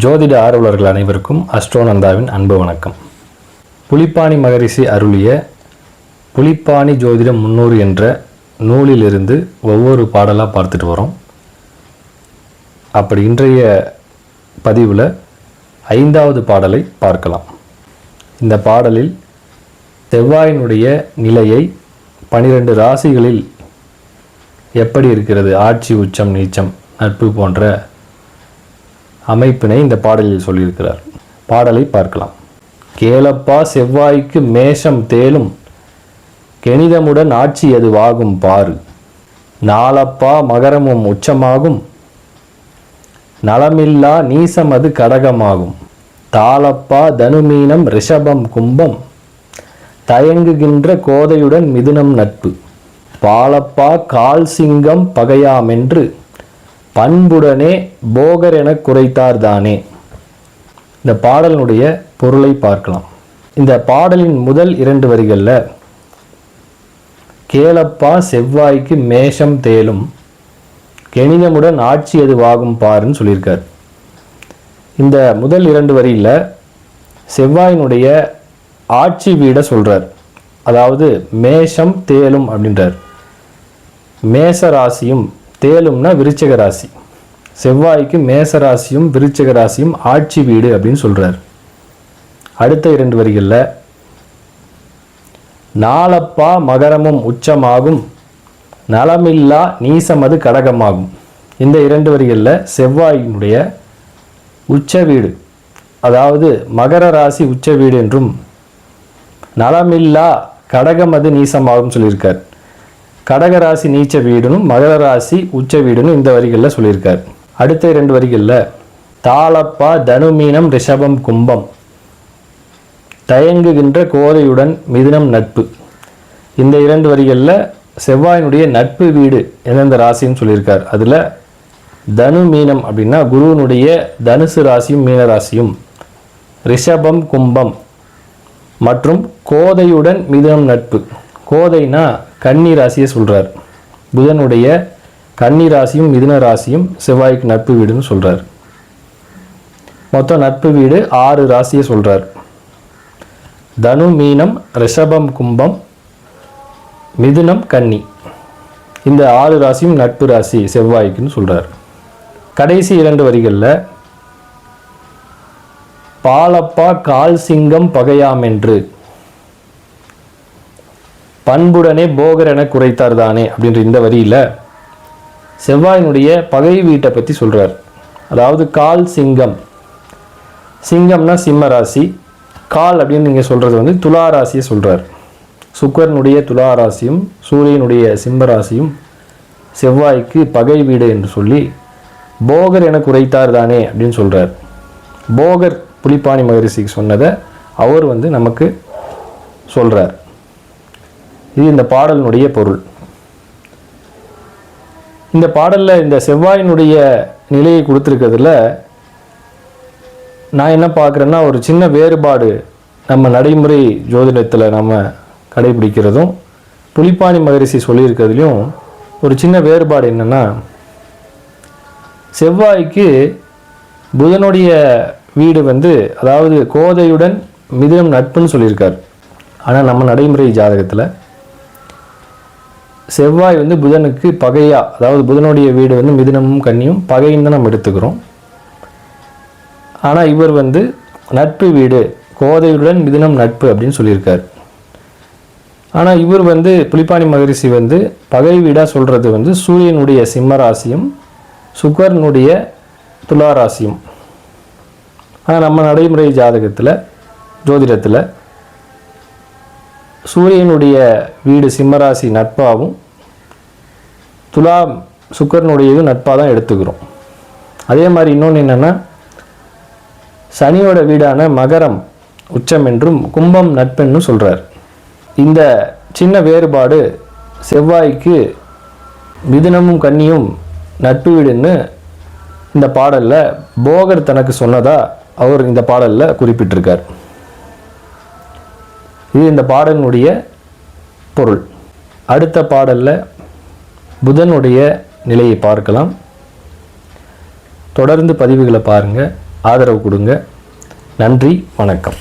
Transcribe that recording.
ஜோதிட ஆர்வலர்கள் அனைவருக்கும் அஸ்ட்ரோநந்தாவின் அன்பு வணக்கம். புலிப்பாணி மகரிஷி அருளிய புலிப்பாணி ஜோதிடம் முன்னூறு என்ற நூலிலிருந்து ஒவ்வொரு பாடலாக பார்த்துட்டு வரோம். அப்படி இன்றைய பதிவில் ஐந்தாவது பாடலை பார்க்கலாம். இந்த பாடலில் செவ்வாயினுடைய நிலையை பனிரெண்டு ராசிகளில் எப்படி இருக்கிறது? ஆட்சி உச்சம் நீச்சம் நட்பு போன்ற அமைப்பினை இந்த பாடலில் சொல்லியிருக்கிறார். பாடலை பார்க்கலாம். கேளப்பா செவ்வாய்க்கு மேஷம் தேலும் கெணிதமுடன் ஆட்சி அதுவாகும் பாரு. நாளப்பா மகரமும் உச்சமாகும் நலமில்லா நீசம் அது கடகமாகும். தாளப்பா தனுமீனம் ரிஷபம் கும்பம் தயங்குகின்ற கோதையுடன் மிதுனம் நட்பு. பாலப்பா கால் சிங்கம் பகையாமென்று பண்புடனே போகர் என குறைத்தார்தானே இந்த பாடலினுடைய பொருளை பார்க்கலாம். இந்த பாடலின் முதல் இரண்டு வரிகளில் கேளப்பா செவ்வாய்க்கு மேஷம் தேலும் கெணிதமுடன் ஆட்சி எதுவாகும் பாருன்னு சொல்லியிருக்கார். இந்த முதல் இரண்டு வரியில் செவ்வாயினுடைய ஆட்சி வீடை சொல்கிறார் அதாவது மேஷம் தேலும் அப்படின்றார். மேச ராசியும் தேலும்னா விருச்சக ராசி. செவ்வாய்க்கு மேச ராசியும் விருச்சக ராசியும் ஆட்சி வீடு அப்படின்னு சொல்கிறார் அடுத்த இரண்டு வரிகளில் நாளப்பா மகரமும் உச்சமாகும் நலமில்லா நீசமது கடகமாகும். இந்த இரண்டு வரிகளில் செவ்வாயினுடைய உச்ச வீடு அதாவது மகர ராசி உச்ச வீடு என்றும் நலமில்லா கடகமது நீசமாகும் சொல்லியிருக்கார். கடக ராசி நீச்ச வீடுனும் மகர ராசி உச்ச வீடுன்னு இந்த வரிகளில் சொல்லியிருக்கார். அடுத்த இரண்டு வரிகளில் தாளப்பா தனுமீனம் ரிஷபம் கும்பம் தயங்குகின்ற கோதையுடன் மிதுனம் நட்பு. இந்த இரண்டு வரிகளில் செவ்வாயினுடைய நட்பு வீடு எந்தெந்த ராசின்னு சொல்லியிருக்கார். அதில் தனு மீனம் அப்படின்னா குருவினுடைய தனுசு ராசியும் மீன ராசியும் ரிஷபம் கும்பம் மற்றும் கோதையுடன் மிதுனம் நட்பு. கோதைனா கன்னி ராசியை சொல்கிறார் புதனுடைய கன்னி ராசியும் மிதுன ராசியும் செவ்வாய்க்கு நட்பு வீடுன்னு சொல்கிறார் மொத்தம் நட்பு வீடு ஆறு ராசியை சொல்கிறார் தனு மீனம் ரிஷபம் கும்பம் மிதுனம் கன்னி. இந்த ஆறு ராசியும் நட்பு ராசி செவ்வாய்க்குன்னு சொல்கிறார் கடைசி இரண்டு வரிகளில் பாலப்பா கால் சிங்கம் பகையாம் என்று. பண்புடனே போகர் என குறைத்தார் தானே அப்படின்ற இந்த வரியில் செவ்வாயினுடைய பகை வீட்டை பற்றி சொல்கிறார் அதாவது கால் சிங்கம். சிங்கம்னா சிம்ம ராசி. கால் அப்படின்னு நீங்கள் சொல்கிறது வந்து துலா ராசியை சொல்கிறார் சுக்கரனுடைய துலா ராசியும் சூரியனுடைய சிம்ம ராசியும் செவ்வாய்க்கு பகை வீடு என்று சொல்லி போகர் என குறைத்தார் தானே அப்படின்னு சொல்கிறார் போகர் புலிப்பாணி மகரிஷிக்கு சொன்னதை அவர் வந்து நமக்கு சொல்கிறார் இது இந்த பாடலினுடைய பொருள். இந்த பாடலில் இந்த செவ்வாயினுடைய நிலையை கொடுத்துருக்கிறதுல நான் என்ன பார்க்குறேன்னா ஒரு சின்ன வேறுபாடு நம்ம நடைமுறை ஜோதிடத்தில் நம்ம கடைபிடிக்கிறதும் புலிப்பாணி மகரிஷி சொல்லியிருக்கிறதுலையும் ஒரு சின்ன வேறுபாடு என்னென்னா செவ்வாய்க்கு புதனுடைய வீடு வந்து அதாவது கோதையுடன் மிதுனம் நட்புன்னு சொல்லியிருக்கார். ஆனால் நம்ம நடைமுறை ஜாதகத்தில் செவ்வாய் வந்து புதனுக்கு பகையா அதாவது புதனுடைய வீடு வந்து மிதுனமும் கன்னியும் பகைன்னு தான் நம்ம எடுத்துக்கிறோம். ஆனால் இவர் வந்து நட்பு வீடு கோதையுடன் மிதுனம் நட்பு அப்படின்னு சொல்லியிருக்கார். ஆனால் இவர் வந்து புலிப்பாணி மகரிஷி வந்து பகை வீடாக சொல்கிறது வந்து சூரியனுடைய சிம்ம ராசியும் சுக்கரனுடைய துலா ராசியும் ஆனால் நம்ம நடைமுறை ஜாதகத்தில் ஜோதிடத்தில் சூரியனுடைய வீடு சிம்மராசி நட்பாகவும் துலாம் சுக்கரனுடையதும் நட்பாக தான் எடுத்துக்கிறோம். அதே மாதிரி இன்னொன்று என்னென்னா சனியோட வீடான மகரம் உச்சம் என்றும் கும்பம் நட்பென்னும் சொல்கிறார் இந்த சின்ன வேறுபாடு செவ்வாய்க்கு மிதுனமும் கன்னியும் நட்பு வீடுன்னு இந்த பாடலில் போகர் தனக்கு சொன்னதாக அவர் இந்த பாடலில் குறிப்பிட்டிருக்கார். இது இந்த பாடலினுடைய பொருள். அடுத்த பாடலில் புதனுடைய நிலையை பார்க்கலாம். தொடர்ந்து பதிவுகளை பாருங்கள் ஆதரவு கொடுங்க. நன்றி வணக்கம்.